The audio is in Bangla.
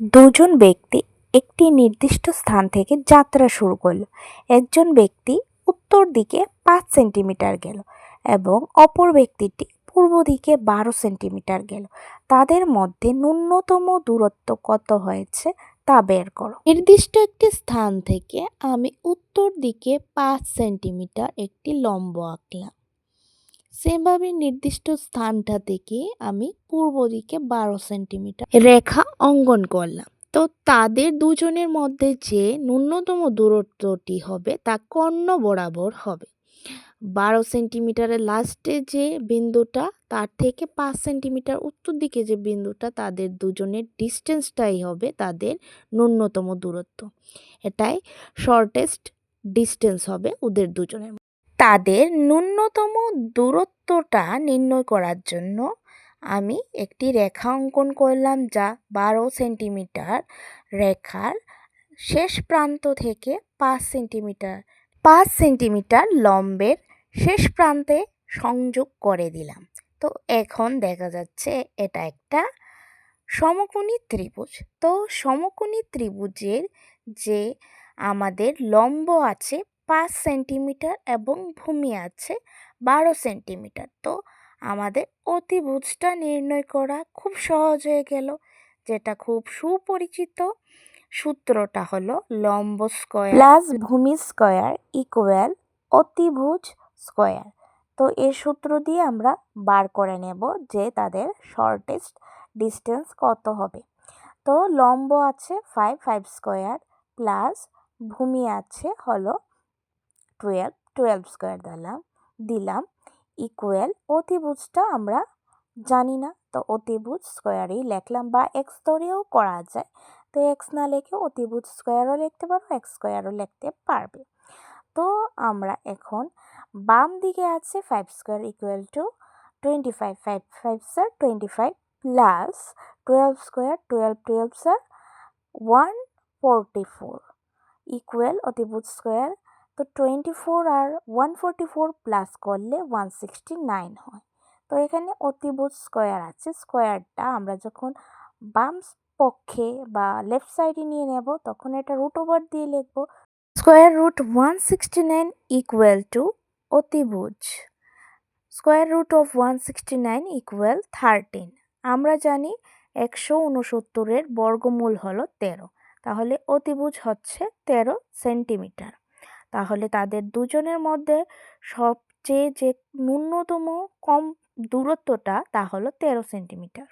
দুজন ব্যক্তি একটি নির্দিষ্ট স্থান থেকে যাত্রা শুরু করল। একজন ব্যক্তি উত্তর দিকে পাঁচ সেন্টিমিটার গেল এবং অপর ব্যক্তিটি পূর্ব দিকে বারো সেন্টিমিটার গেল। তাদের মধ্যে ন্যূনতম দূরত্ব কত হয়েছে তা বের করো। নির্দিষ্ট একটি স্থান থেকে আমি উত্তর দিকে পাঁচ সেন্টিমিটার একটি লম্ব আঁকলাম। সেভাবে নির্দিষ্ট স্থানটা থেকে আমি পূর্ব দিকে বারো সেন্টিমিটার রেখা অঙ্কন করলাম। তো তাদের দুজনের মধ্যে যে ন্যূনতম দূরত্বটি হবে তা কর্ণ বরাবর হবে। বারো সেন্টিমিটারের লাস্টে যে বিন্দুটা, তার থেকে পাঁচ সেন্টিমিটার উত্তর দিকে যে বিন্দুটা, তাদের দুজনের ডিস্টেন্সটাই হবে তাদের ন্যূনতম দূরত্ব। এটাই শর্টেস্ট ডিস্টেন্স হবে ওদের দুজনের তাদের ন্যূনতম দূরত্বটা নির্ণয় করার জন্য আমি একটি রেখা অঙ্কন করলাম যা বারো সেন্টিমিটার রেখার শেষ প্রান্ত থেকে পাঁচ সেন্টিমিটার পাঁচ সেন্টিমিটার লম্বের শেষ প্রান্তে সংযোগ করে দিলাম। তো এখন দেখা যাচ্ছে এটা একটা সমকোণী ত্রিভুজ। তো সমকোণী ত্রিভুজের যে আমাদের লম্ব আছে পাঁচ সেন্টিমিটার এবং ভূমি আছে বারো সেন্টিমিটার। তো আমাদের অতিভুজটা নির্ণয় করা খুব সহজ হয়ে গেল। যেটা খুব সুপরিচিত সূত্রটা হলো লম্ব স্কয়ার প্লাস ভূমি স্কয়ার ইকুয়াল অতিভুজ স্কয়ার। তো এই সূত্র দিয়ে আমরা বার করে নেব যে তাদের শর্টেস্ট ডিস্টেন্স কত হবে। তো লম্ব আছে ফাইভ ফাইভ স্কোয়ার প্লাস ভূমি আছে হলো টুয়েলভ টুয়েলভ স্কোয়ার দিলাম দিলাম ইকুয়াল অতিভুজটা আমরা জানি না, তো অতিভুজ স্কোয়ারেই লিখলাম বা এক্স ধরেও করা যায়, তো এক্স না লিখে অতিভুজ স্কোয়ারও লিখতে পারব এক্স স্কোয়ারও লিখতে পারবে। তো আমরা এখন বাম দিকে আছে five square equal to twenty five five five sir twenty five plus twelve square twelve twelve sir one forty four equal অতিভুজ স্কোয়ার তো টোয়েন্টি ফোর আর ওয়ান ফোরটি ফোর প্লাস করলে ওয়ান সিক্সটি নাইন হয়। তো এখানে অতিভুজ স্কোয়ার আছে। স্কোয়ারটা আমরা যখন বাম পক্ষে বা লেফট সাইডে নিয়ে নেব, তখন এটা রুট ওভার দিয়ে লিখব। Square root one sixty nine equal to অতিভুজ square root of one sixty nine equal thirteen আমরা জানি একশো উনসত্তরের বর্গমূল হলো তেরো। তাহলে অতিভুজ হচ্ছে তেরো সেন্টিমিটার। তাহলে তাদের দুজনের মধ্যে সবচেয়ে যে ন্যূনতম কম দূরত্বটা তা হলো তেরো সেন্টিমিটার।